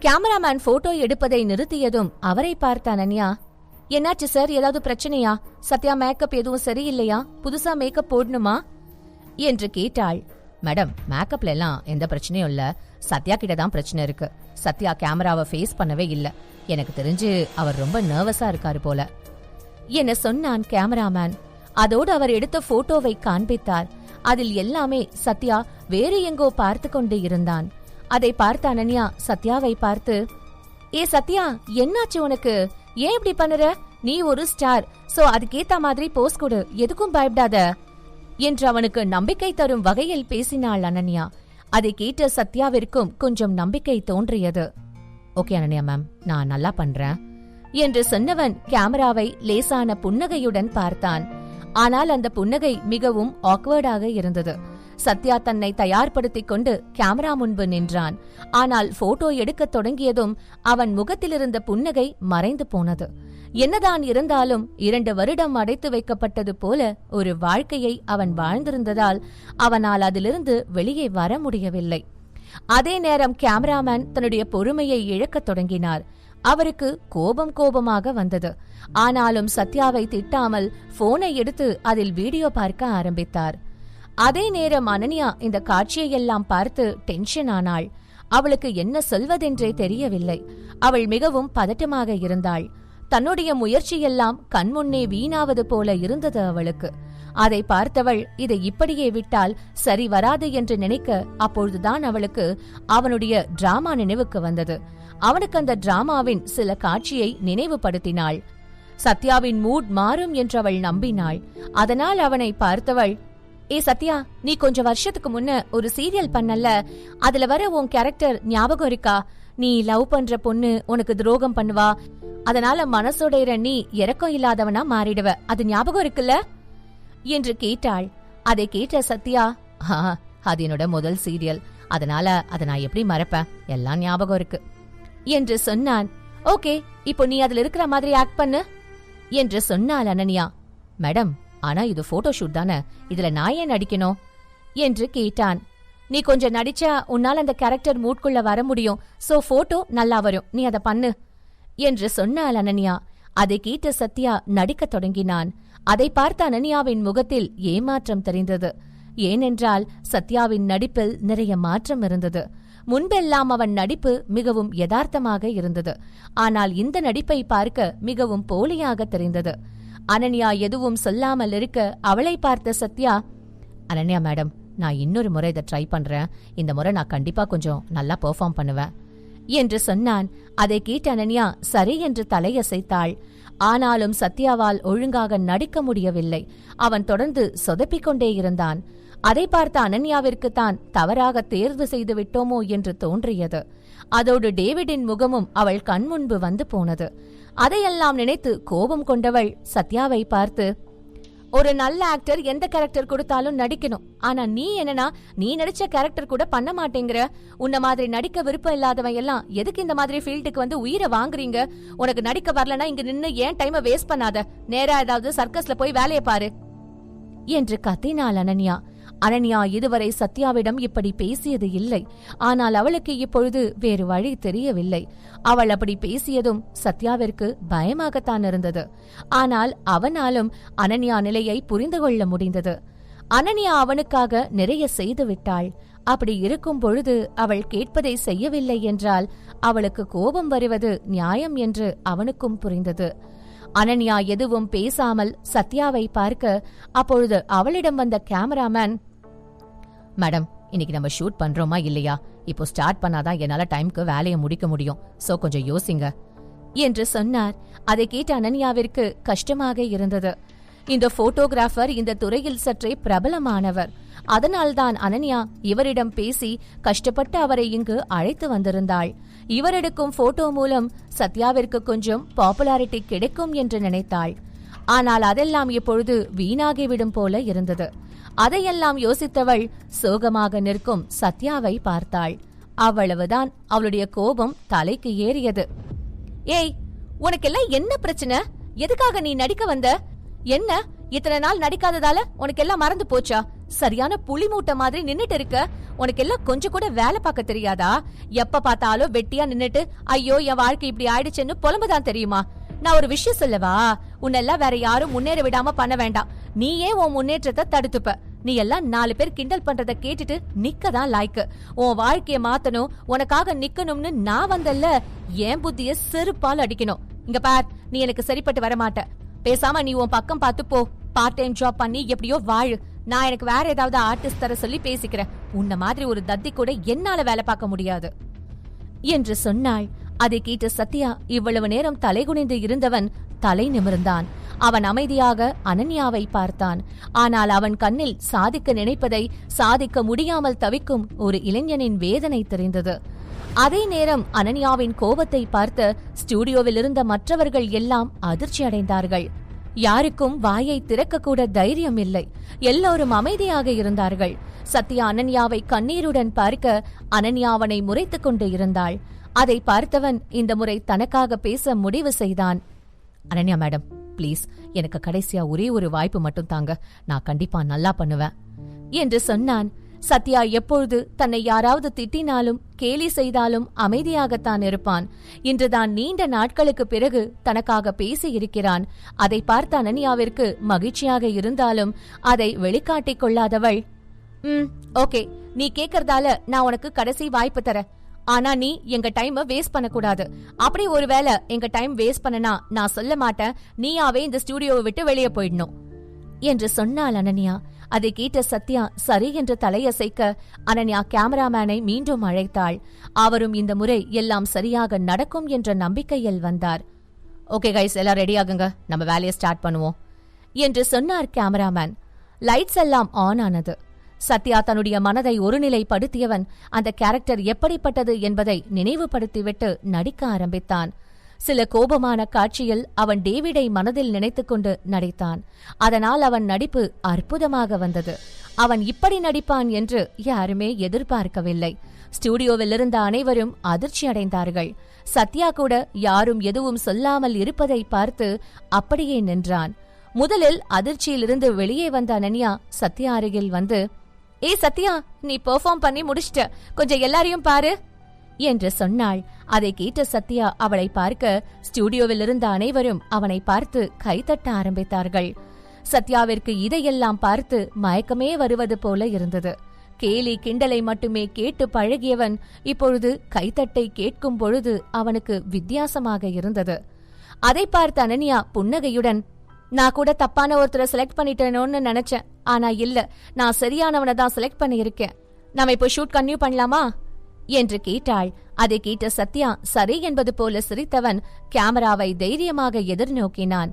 Cameraman photo எடுப்பதை நிறுத்தியதும் அவரை பார்த்த அனன்யா என்னாச்சு சார்? ஏதாவது பிரச்சனையா? சத்யா மேக்கப் எதுவும் சரியில்லையா? புதுசா மேக்கப் போடணுமா? என்று கேட்டாள். மேடம் மேக்கப்ல எல்லாம் எந்த பிரச்சனையும் இல்ல. சத்யா கிட்ட தான் பிரச்சனை இருக்கு. சத்யா கேமராவை ஃபேஸ் பண்ணவே இல்ல. எனக்கு தெரிஞ்சு அவர் ரொம்ப நர்வஸா இருக்காரு போல. என சொன்னான் கேமராமேன். அதோடு அவர் எடுத்த போட்டோவை காண்பித்தார். அதில் எல்லாமே சத்யா வேறு எங்கோ பார்த்து கொண்டு இருந்தான். அதை பார்த்த அனன்யா சத்யாவை பார்த்து ஏ சத்யா என்னாச்சு உனக்கு? ஏன் இப்படி பண்ணுற? நீ ஒரு ஸ்டார் சோ அதுக்கேத்த மாதிரி போஸ் கொடு. எதுக்கும் பயப்படாத. என்று அவனுக்கு நம்பிக்கை தரும் வகையில் பேசினாள் அனன்யா. அதை கேட்ட சத்யாவிற்கும் கொஞ்சம் நம்பிக்கை தோன்றியது. ஓகே அனன்யா மேம் நான் நல்லா பண்றேன் என்று சொன்னவன் கேமராவை லேசான புன்னகையுடன் பார்த்தான். ஆனால் அந்த புன்னகை மிகவும் ஆக்வர்டாக இருந்தது. சத்யா தன்னை தயார்படுத்திக் கொண்டு கேமரா முன்பு நின்றான். ஆனால் போட்டோ எடுக்கத் தொடங்கியதும் அவன் முகத்திலிருந்த புன்னகை மறைந்து போனது. என்னதான் இருந்தாலும் இரண்டு வருடம் அடைத்து வைக்கப்பட்டது போல ஒரு வாழ்க்கையை அவன் வாழ்ந்திருந்ததால் அவனால் அதிலிருந்து வெளியே வர முடியவில்லை. அதே நேரம் கேமராமேன் தன்னுடைய பொறுமையை இழக்கத் தொடங்கினார். அவருக்கு கோபம் கோபமாக வந்தது. ஆனாலும் சத்யாவை திட்டாமல் போனை எடுத்து அதில் வீடியோ பார்க்க ஆரம்பித்தார். அதே நேரம் அனன்யா இந்த காட்சியையெல்லாம் பார்த்து டென்ஷன் ஆனாள். அவளுக்கு என்ன சொல்வதென்றே தெரியவில்லை. அவள் மிகவும் பதட்டமாக இருந்தாள். தன்னுடைய முயற்சியெல்லாம் கண்முன்னே வீணாவது போல இருந்தது அவளுக்கு. அதை பார்த்தவள் இதை இப்படியே விட்டால் சரி வராது என்று நினைக்க அப்பொழுதுதான் அவளுக்கு அவனுடைய டிராமா நினைவுக்கு வந்தது. அவனுக்கு அந்த டிராமாவின் சில காட்சியை நினைவுபடுத்தினாள். சத்யாவின் மூட் மாறும் என்று அவள் நம்பினாள். அதனால் அவனை பார்த்தவள் ஏ சத்யா நீ கொஞ்சம் வருஷத்துக்கு முன்ன ஒரு சீரியல் பண்ணல அதுல வர உன் கேரக்டர் ஞாபகம் இருக்கா? நீ லவ் பண்ற பொண்ணு உனக்கு துரோகம் பண்ணுவா? அதனால மனசோடையிற நீ இறக்கம் இல்லாதவனா மாறிடுவ. அது ஞாபகம் இருக்குல்ல? என்று கேட்டாள். அதை கேட்ட சத்யா "ஆ, அது என்னோட முதல் சீரியல் அதனால அதை நான் எப்படி மறப்பேன்? எல்லாம் ஞாபகம் இருக்கு. என்று சொன்னான். ஓகே இப்போ நீ அதுல இருக்கிற மாதிரி ஆக்ட் பண்ணு. என்று சொன்னாள் அனன்யா. மேடம் ஆனா இது போட்டோ ஷூட் தானே? இதுல நான் ஏன் நடிக்கணும்? என்று கேட்டான். நீ கொஞ்சம் நடிச்சா உன்னால அந்த கேரக்டர் மூட்குள்ள வர முடியும். சோ போட்டோ நல்லா வரும். நீ அதை பண்ணு. என்று சொன்னாள் அனன்யா. அதை கேட்ட சத்யா நடிக்கத் தொடங்கினான். அதை பார்த்த அனன்யாவின் முகத்தில் ஏமாற்றம் தெரிந்தது. ஏனென்றால் சத்யாவின் நடிப்பில் நிறைய மாற்றம் இருந்தது. முன்பெல்லாம் அவன் நடிப்பு மிகவும் யதார்த்தமாக இருந்தது. ஆனால் இந்த நடிப்பை பார்க்க மிகவும் போலியாக தெரிந்தது. அனன்யா எதுவும் சொல்லாமல் இருக்க அவளை பார்த்த சத்யா அனன்யா மேடம் நான் இன்னொரு முறை இதை ட்ரை பண்றேன். இந்த முறை நான் கண்டிப்பா கொஞ்சம் நல்லா பெர்ஃபார்ம் பண்ணுவேன். என்று சொன்னான். அதை கேட்ட அனன்யா சரி என்று தலையசைத்தாள். ஆனாலும் சத்யாவால் ஒழுங்காக நடிக்க முடியவில்லை. அவன் தொடர்ந்து சொதப்பிக் கொண்டே இருந்தான். அதை பார்த்த அனன்யாவிற்கு தான் தவறாக தேர்வு செய்து விட்டோமோ என்று தோன்றியது. அதோடு டேவிடின் முகமும் அவள் கண்முன்பு வந்து போனது. அதையெல்லாம் நினைத்து கோபம் கொண்டவள் சத்யாவை பார்த்து ஒரு நல்ல ஆக்டர் எந்த கேரக்டர் கொடுத்தாலும் நடிக்கணும். ஆனா நீ என்னன்னா நீ நடிச்ச கேரக்டர் கூட பண்ண மாட்டேங்கிற. உன்ன மாதிரி நடிக்க விருப்பம் இல்லாதவன் எல்லாம் எதுக்கு இந்த மாதிரி ஃபீல்டுக்கு வந்து உயிரை வாங்குறீங்க? உனக்கு நடிக்க வரலனா இங்க நின்னு ஏன் டைமை வேஸ்ட் பண்ணாத? நேரா ஏதாவது சர்க்கஸ்ல போய் வேலையை பாரு. என்று கத்தினாள் அனன்யா. அனன்யா இதுவரை சத்யாவிடம் இப்படி பேசியது இல்லை. ஆனால் அவளுக்கு இப்பொழுது வேறு வழி தெரியவில்லை. அவள் அப்படி பேசியதும் சத்யாவிற்கு பயமாகத்தான் இருந்தது. ஆனால் அவனாலும் அனன்யா நிலையை புரிந்து கொள்ள முடிந்தது. அனன்யா அவனுக்காக நிறைய செய்து விட்டாள். அப்படி இருக்கும் பொழுது அவள் கேட்பதை செய்யவில்லை என்றால் அவளுக்கு கோபம் வருவது நியாயம் என்று அவனுக்கும் புரிந்தது. அனன்யா எதுவும் பேசாமல் சத்யாவை பார்க்க அப்பொழுது அவளிடம் வந்த கேமராமேன் மேடம் இன்னைக்கு நம்ம ஷூட் பண்றோமா இல்லையா? இப்போ ஸ்டார்ட் பண்ணாதான் என்னால டைம்க்கு வேலையை முடிக்க முடியும். சோ கொஞ்சம் யோசிங்க. என்று சொன்னார். அதை கேட்ட அனன்யாவிற்கு கஷ்டமாக இருந்தது. இந்த போட்டோகிராஃபர் இந்த துறையில் சற்றே பிரபலமானவர். அதனால்தான் அனன்யா இவரிடம் பேசி கஷ்டப்பட்டு அவரை இங்கு அழைத்து வந்திருந்தாள். இவர் எடுக்கும் போட்டோ மூலம் சத்யாவிற்கு கொஞ்சம் பாப்புலாரிட்டி கிடைக்கும் என்று நினைத்தாள். ஆனால் அதெல்லாம் இப்பொழுது வீணாகிவிடும் போல இருந்தது. அதையெல்லாம் யோசித்தவள் சோகமாக நிற்கும் சத்யாவை பார்த்தாள். அவ்வளவுதான் அவளுடைய கோபம் தலைக்கு ஏறியது. ஏய் உனக்கெல்லாம் என்ன பிரச்சனை? எதுக்காக நீ நடிக்க வந்த? என்ன இத்தனை நாள் நடிக்காததால உனக்கு எல்லாம் மறந்து போச்சா? சரியான புலி மூட்டை மாதிரி நின்னுட்டு இருக்க. உனக்கு எல்லாம் கொஞ்சம் கூட வேலை பார்க்க தெரியாதா? எப்ப பார்த்தாலும் வெட்டியா நின்னுட்டு ஐயோ என் வாழ்க்கை இப்படி ஆயிடுச்சுன்னு புலம்புதான் தெரியுமா? நான் ஒரு விஷயம் சொல்லவா? உன்னெல்லாம் வேற யாரும் முன்னேற விடாம பண்ண வேண்டாம். நீயே உன் முன்னேற்றத்தை தடுத்துப்ப. நீ எல்லாம் நாலு பேர் கிண்டல் பண்றத கேட்டுட்டு நிக்கதான் லாய்க்கு. உன் வாழ்க்கைய மாத்தணும் உனக்காக நிக்கணும்னு நான் வந்தல்ல என் புத்திய செருப்பால் அடிக்கணும். இங்க பார் நீ எனக்கு சரிப்பட்டு வரமாட்ட. பேசாம நீ உன் பக்கம் பார்த்து போ. பார்ட் டைம் ஜாப் பண்ணி எப்படியோ வாழு. நான் எனக்கு வேற ஏதாவது ஆர்டிஸ்ட் தர சொல்லி பேசிக்கிறேன். உன்ன மாதிரி ஒரு தத்தி கூட என்னால வேலை பார்க்க முடியாது. என்று சொன்னாள். அதை கேட்டு சத்யா இவ்வளவு நேரம் தலைகுனிந்து இருந்தவன் தலை நிமிர்ந்தான். அவன் அமைதியாக அனன்யாவை பார்த்தான். ஆனால் அவன் கண்ணில் சாதிக்க நினைப்பதை சாதிக்க முடியாமல் தவிக்கும் ஒரு இளைஞனின் வேதனை தெரிந்தது. அதே நேரம் அனன்யாவின் கோபத்தை பார்த்து ஸ்டுடியோவில் இருந்த மற்றவர்கள் எல்லாம் அதிர்ச்சி அடைந்தார்கள். யாருக்கும் வாயை திறக்கக்கூட தைரியம் இல்லை. எல்லோரும் அமைதியாக இருந்தார்கள். சத்யா அனன்யாவை கண்ணீருடன் பார்க்க அனன்யாவனை முறைத்துக் கொண்டு இருந்தாள். அதை பார்த்தவன் இந்த முறை தனக்காக பேச முடிவு செய்தான். அனன்யா மேடம் ப்ளீஸ் எனக்கு கடைசியா ஒரே ஒரு வாய்ப்பு மட்டும் தாங்க. நான் கண்டிப்பா நல்லா பண்ணுவேன். என்று சொன்னான். சத்யா எப்பொழுது தன்னை யாராவது திட்டினாலும் கேலி செய்தாலும் அமைதியாகத்தான் இருப்பான். இன்றுதான் நீண்ட நாட்களுக்கு பிறகு தனக்காக பேசி இருக்கிறான் அதை பார்த்த அனன்யாவிற்கு மகிழ்ச்சியாக இருந்தாலும் அதை வெளிக்காட்டிக் கொள்ளாதவள் ம் ஓகே நீ கேக்குறதால நான் உனக்கு கடைசி வாய்ப்பு தரேன். ஆனா நீ எங்க டைம் வேஸ்ட் பண்ணக்கூடாது. அப்படி ஒருவேளை எங்க டைம் வேஸ்ட் பண்ணனா நான் சொல்ல மாட்டேன். நீயாவே இந்த ஸ்டுடியோவை விட்டு வெளியே போயிடணும். என்று சொன்னாள் அனன்யா. அதை கேட்ட சத்யா சரி என்று தலையசைக்க அனன்யா கேமராமேனை மீண்டும் அழைத்தாள். அவரும் இந்த முறை எல்லாம் சரியாக நடக்கும் என்ற நம்பிக்கையில் வந்தார். ஓகே கைஸ் எல்லாம் ரெடி ஆகுங்க. நம்ம வேலையை ஸ்டார்ட் பண்ணுவோம். என்று சொன்னார் கேமராமேன் லைட்ஸ் எல்லாம் ஆன் ஆனது. சத்யா தன்னுடைய மனதை ஒருநிலைப்படுத்தியவன். அந்த கேரக்டர் எப்படிப்பட்டது என்பதை நினைவுபடுத்திவிட்டு நடிக்க ஆரம்பித்தான். சில கோபமான காட்சியில் அவன் டேவிடை மனதில் நினைத்துக்கொண்டு நடித்தான். அதனால் அவன் நடிப்பு அற்புதமாக வந்தது. அவன் இப்படி நடிப்பான் என்று யாருமே எதிர்பார்க்கவில்லை. ஸ்டுடியோவில் இருந்த அனைவரும் அதிர்ச்சி அடைந்தார்கள். சத்யா கூட யாரும் எதுவும் சொல்லாமல் இருப்பதை பார்த்து அப்படியே நின்றான். முதலில் அதிர்ச்சியிலிருந்து வெளியே வந்த அனன்யா சத்யா அருகில் வந்து ஏ சத்யா நீ பெர்ஃபார்ம் பண்ணி முடிச்சிட்ட. கொஞ்சம் எல்லாரையும் பாரு. என்று சொன்னாள். அதை கேட்ட சத்யா அவளை பார்க்க ஸ்டுடியோவில் இருந்த அனைவரும் அவனை பார்த்து கைத்தட்ட ஆரம்பித்தார்கள். சத்யாவிற்கு இதையெல்லாம் பார்த்து மயக்கமே வருவது போல இருந்தது. கேலி கிண்டலை மட்டுமே கேட்டு பழகியவன் இப்பொழுது கைத்தட்டை கேட்கும் பொழுது அவனுக்கு வித்தியாசமாக இருந்தது. அதை பார்த்த அனன்யா புன்னகையுடன் நான் கூட தப்பான ஒருத்தரை செலக்ட் பண்ணிட்டேனோன்னு நினைச்சேன். ஆனா இல்ல நான் சரியானவனை தான் செலக்ட் பண்ணியிருக்கேன். நாம இப்போ ஷூட் கன்டினியூ பண்ணலாமா? என்று கேட்டாள். அதை கேட்ட சத்யா சரி என்பது போல சிரித்தவன் கேமராவை தைரியமாக எதிர்நோக்கினான்.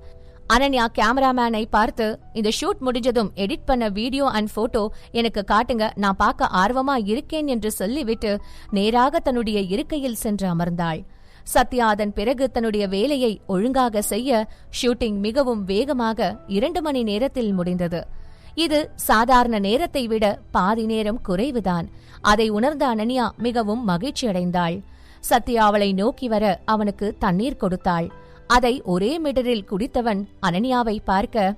அனன்யா கேமராமேனை பார்த்து இந்த ஷூட் முடிஞ்சதும் எடிட் பண்ண வீடியோ அண்ட் போட்டோ எனக்கு காட்டுங்க நான் பார்க்க ஆர்வமா இருக்கேன் என்று சொல்லிவிட்டு நேராக தன்னுடைய இருக்கையில் சென்று அமர்ந்தாள். சத்யா அதன் பிறகு தன்னுடைய வேலையை ஒழுங்காக செய்ய ஷூட்டிங் மிகவும் வேகமாக இரண்டு மணி நேரத்தில் முடிந்தது. இது சாதாரண நேரத்தை விட பாதி நேரம் குறைவுதான். அதை உணர்ந்த அனன்யா மிகவும் மகிழ்ச்சியடைந்தாள் சத்யா அவளை நோக்கி வர அவனுக்கு தண்ணீர் கொடுத்தாள். அதை ஒரே மிடரில் குடித்தவன் அனன்யாவை பார்க்க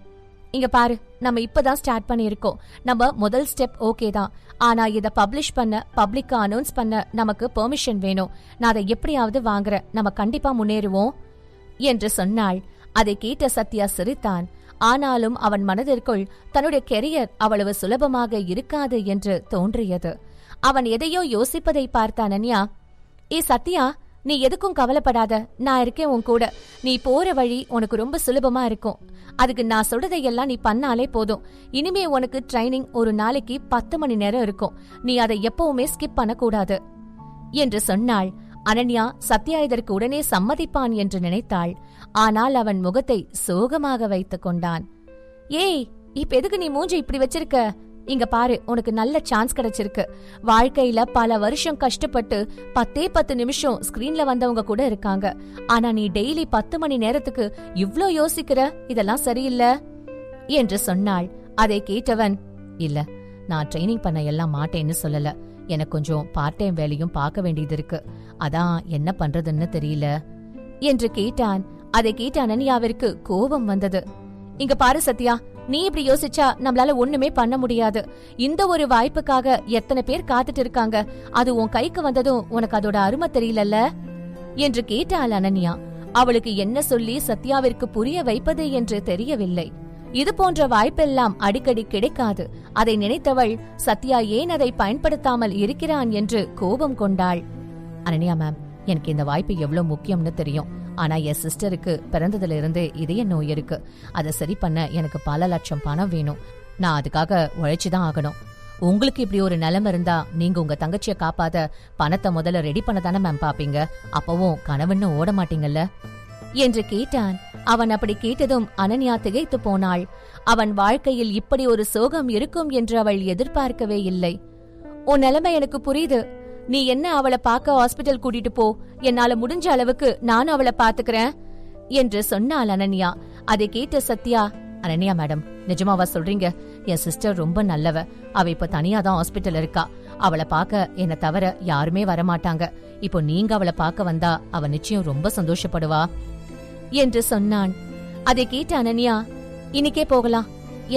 இங்க பாரு நம்ம இப்பதான் ஸ்டார்ட் பண்ணியிருக்கோம். நம்ம முதல் ஸ்டெப் ஓகே தான். ஆனா இத பப்ளிஷ் பண்ண பப்ளிக் அனௌன்ஸ் பண்ண நமக்கு பெர்மிஷன் வேணும். நான் அதை எப்படியாவது வாங்குறேன். நம்ம கண்டிப்பா முன்னேறுவோம் என்று சொன்னாள். அதை கேட்ட சத்யா சிரித்தான். ஆனாலும் அவன் மனதிற்குள் தன்னுடைய கெரியர் அவ்வளவு சுலபமாக இருக்காது என்று தோன்றியது. அவன் எதையோ யோசிப்பதை பார்த்த அனன்யா ஏ சத்யா நீ எதுக்கும் கவலைப்படாத நான் இருக்கேன் உன் கூட. நீ போற வழி உனக்கு ரொம்ப சுலபமா இருக்கும். அதுக்கு நான் சொல்றதையெல்லாம் நீ பண்ணாலே போதும். இனிமே உனக்கு ட்ரைனிங் ஒரு நாளைக்கு பத்து மணி நேரம் இருக்கும். நீ அதை எப்பவுமே ஸ்கிப் பண்ணக்கூடாது. என்று சொன்னாள். அனன்யா சத்யா இதற்கு உடனே சம்மதிப்பான் என்று நினைத்தாள். ஆனால் அவன் முகத்தை சோகமாக வைத்துக் கொண்டான். ஏய் இப்ப எதுக்கு நீ மூஞ்சி இப்படி வச்சிருக்க? இங்க பாரு உனக்கு நல்ல சான்ஸ் கிடைச்சிருக்கு. வாழ்க்கையில பல வருஷம் கஷ்டப்பட்டு பத்தே பத்து நிமிஷம் ஸ்கிரீன்ல வந்தவங்க கூட இருக்காங்க. ஆனா நீ டெய்லி பத்து மணி நேரத்துக்கு இவ்ளோ யோசிக்கிற? இதெல்லாம் சரியில்லை? என்று சொன்னாள். அதை கேட்டவன் இல்ல நான் ட்ரைனிங் பண்ண எல்லாம் மாட்டேன்னு சொல்லல. எனக்கு கொஞ்சம் பார்ட் டைம் வேலையும் பார்க்க வேண்டியது இருக்கு. அதான் என்ன பண்றதுன்னு தெரியல. என்று கேட்டான். அதை கேட்ட அனன்யாவிற்கு கோபம் வந்தது. இங்க பாரு சத்யா நீ இப்படி யோசிச்சா நம்மளால ஒண்ணுமே பண்ண முடியாது. இந்த ஒரு வாய்ப்புக்காக எத்தனை பேர் காத்துட்டு இருக்காங்க. அது உன் கைக்கு வந்ததும் உனக்கு அதோட அருமை தெரியலல்ல? என்று கேட்டாள் அனன்யா. அவளுக்கு என்ன சொல்லி சத்யாவிற்கு புரிய வைப்பது என்று தெரியவில்லை. இது போன்ற வாய்ப்பெல்லாம் அடிக்கடி கிடைக்காது. அதை நினைத்தவள் சத்யா ஏன் அதை பயன்படுத்தாமல் இருக்கிறான் என்று கோபம் கொண்டாள். அனன்யா மேம் எனக்கு இந்த வாய்ப்பு எவ்வளவு முக்கியம்னு தெரியும். ஆனா என் சிஸ்டருக்கு பிறந்ததுல இருந்தே இதய நோய் இருக்கு. அதை சரி பண்ண எனக்கு பல லட்சம் பணம் வேணும். நான் அதுக்காக உழைச்சுதான் ஆகணும். உங்களுக்கு இப்படி ஒரு நிலைமை இருந்தா நீங்க உங்க தங்கச்சிய காப்பாத பணத்தை முதல்ல ரெடி பண்ண தானே மேம் பாப்பீங்க. அப்பவும் கனவுன்னு ஓட மாட்டீங்கல்ல? என்று கேட்டான். அவன் அப்படி கேட்டதும் அனன்யா திகைத்து போனாள். அவன் வாழ்க்கையில் இப்படி ஒரு சோகம் இருக்கும் என்று அவள் எதிர்பார்க்கவே இல்லை. உன் நிலைமை எனக்கு புரியுது. நீ என்ன அவளை பார்க்க ஹாஸ்பிட்டல் கூட்டிட்டு போ. என்னால முடிஞ்ச அளவுக்கு நான் அவளை பாத்துக்கிறேன் என்று சொன்னாள் அனன்யா. அதை கேட்ட சத்யா அனன்யா மேடம் நிஜமாவா சொல்றீங்க? என் சிஸ்டர் ரொம்ப நல்லவ. அவ இப்ப தனியா தான் ஹாஸ்பிட்டல் இருக்கா. அவளை பார்க்க என்ன தவிர யாருமே வரமாட்டாங்க. இப்போ நீங்க அவளை பார்க்க வந்தா அவ நிச்சயம் ரொம்ப சந்தோஷப்படுவா என்று சொன்னான் அதை கேட்ட அனன்யா இன்னிக்கே போகலாம்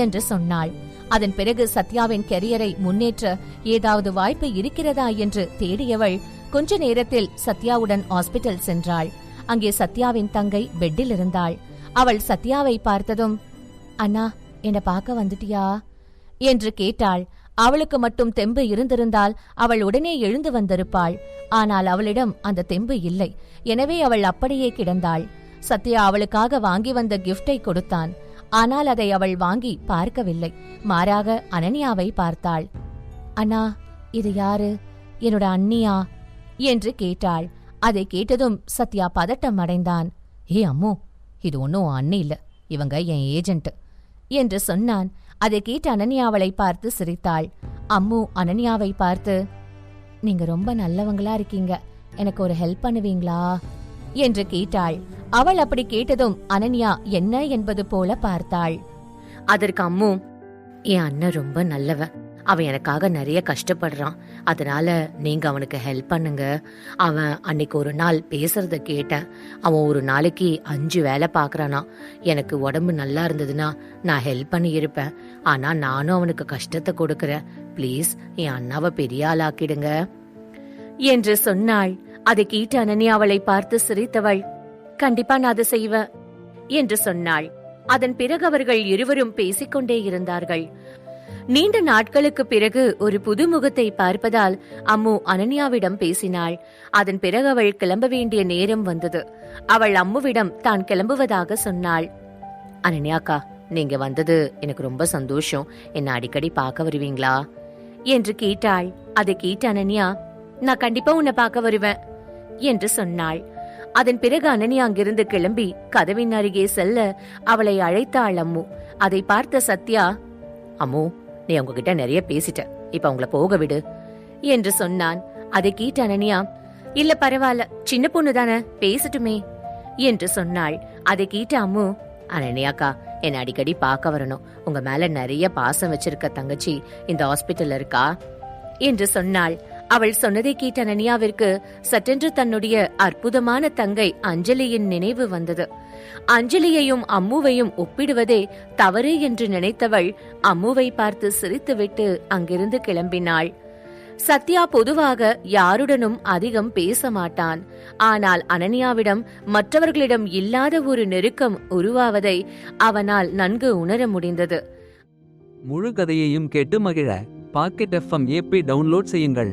என்று சொன்னாள். அதன் பிறகு சத்யாவின் கெரியரை முன்னேற்ற ஏதாவது வாய்ப்பு இருக்கிறதா என்று தேடியவள் கொஞ்ச நேரத்தில் சத்யாவுடன் ஹாஸ்பிட்டல் சென்றாள். அங்கே சத்யாவின் தங்கை பெட்டில் இருந்தாள். அவள் சத்யாவை பார்த்ததும் அண்ணா என்ன பார்க்க வந்துட்டியா? என்று கேட்டாள். அவளுக்கு மட்டும் தெம்பு இருந்திருந்தால் அவள் உடனே எழுந்து வந்திருப்பாள். ஆனால் அவளிடம் அந்த தெம்பு இல்லை. எனவே அவள் அப்படியே கிடந்தாள். சத்யா அவளுக்காக வாங்கி வந்த கிஃப்டை கொடுத்தான். ஆனால் அதை அவள் வாங்கி பார்க்கவில்லை. மாறாக அனன்யாவை பார்த்தாள். அண்ணா இது யாரு? என்னோட அண்ணியா? என்று கேட்டாள். அதை கேட்டதும் சத்யா பதட்டம் அடைந்தான். ஏ அம்மு இது ஒன்னும் அண்ணி இல்ல. இவங்க என் ஏஜென்ட் என்று சொன்னான். அதை கேட்டு அனன்யாவளை பார்த்து சிரித்தாள். அம்மு அனன்யாவை பார்த்து நீங்க ரொம்ப நல்லவங்களா இருக்கீங்க. எனக்கு ஒரு ஹெல்ப் பண்ணுவீங்களா? என்று கேட்டாள். அவள் அப்படி கேட்டதும் அனன்யா என்ன என்பது போல பார்த்தாள். அதற்கு அம்மு என் அண்ணன் ரொம்ப நல்லவன் அவன் எனக்காக நிறைய கஷ்டப்படுறான். அதனால நீங்க அவனுக்கு ஹெல்ப் பண்ணுங்க. அவன் அன்னைக்கு ஒரு நாள் பேசுறத கேட்டேன் அவன் ஒரு நாளைக்கு அஞ்சு வேலை பார்க்கறானா. எனக்கு உடம்பு நல்லா இருந்ததுன்னா நான் ஹெல்ப் பண்ணி இருப்பேன் ஆனா நானும் அவனுக்கு கஷ்டத்தை கொடுக்கறேன். ப்ளீஸ் என் அண்ணாவை பெரிய ஆளாக்கிடுங்க. என்று சொன்னாள். அதை கேட்டு அனன்யா அவளை பார்த்து சிரித்தவள். கண்டிப்பா நான் அதை செய்வேன் என்று சொன்னாள். அதன் பிறகு அவர்கள் இருவரும் பேசிக்கொண்டே இருந்தார்கள். நீண்ட நாட்களுக்கு பிறகு ஒரு புது முகத்தை பார்ப்பதால் அம்மு அனன்யாவிடம் பேசினாள். அதன் பிறகு அவள் கிளம்ப வேண்டிய நேரம் வந்தது. அவள் அம்முவிடம் தான் கிளம்புவதாக சொன்னாள். அனன்யாக்கா நீங்க வந்தது எனக்கு ரொம்ப சந்தோஷம். என்ன அடிக்கடி பார்க்க வருவீங்களா? என்று கேட்டாள். அதை கேட்ட அனன்யா நான் கண்டிப்பா உன்னை பார்க்க வருவேன். என்று சொன்னாள். அதன் பிறகு அனனி அங்கிருந்து கிளம்பி கதவின் அருகே செல்ல அவளை அழைத்தாள் அம்மு. அதை பார்த்த சத்யா அம்மு நீ உங்ககிட்ட நிறைய பேசிட்ட. இப்ப அவங்கள போக விடு. என்று சொன்னான். அதை கேட்ட அனனியா இல்ல பரவாயில்ல. சின்ன பொண்ணு தானே. பேசட்டுமே. என்று சொன்னாள். அதை கேட்ட அம்மு அனனியாக்கா என்ன அடிக்கடி பார்க்க வரணும். உங்க மேல நிறைய பாசம் வச்சிருக்க தங்கச்சி இந்த ஹாஸ்பிட்டல்ல இருக்கா? என்று சொன்னாள். அவள் சொன்னதை கேட்ட அனன்யாவிற்கு சட்டென்று தன்னுடைய அற்புதமான தங்கை அஞ்சலியின் நினைவு வந்தது. அஞ்சலியையும் அம்முவையும் ஒப்பிடுவதே தவறு என்று நினைத்தவள் அம்முவை பார்த்து சிரித்துவிட்டு அங்கிருந்து கிளம்பினாள். சத்யா பொதுவாக யாருடனும் அதிகம் பேச மாட்டான். ஆனால் அனன்யாவிடம் மற்றவர்களிடம் இல்லாத ஒரு நெருக்கம் உருவாவதை அவனால் நன்கு உணர முடிந்தது. முழு கதையையும் கேட்டு மகிழ பாக்கெட் எஃப்எம் ஏபி டவுன்லோட் செய்யுங்கள்.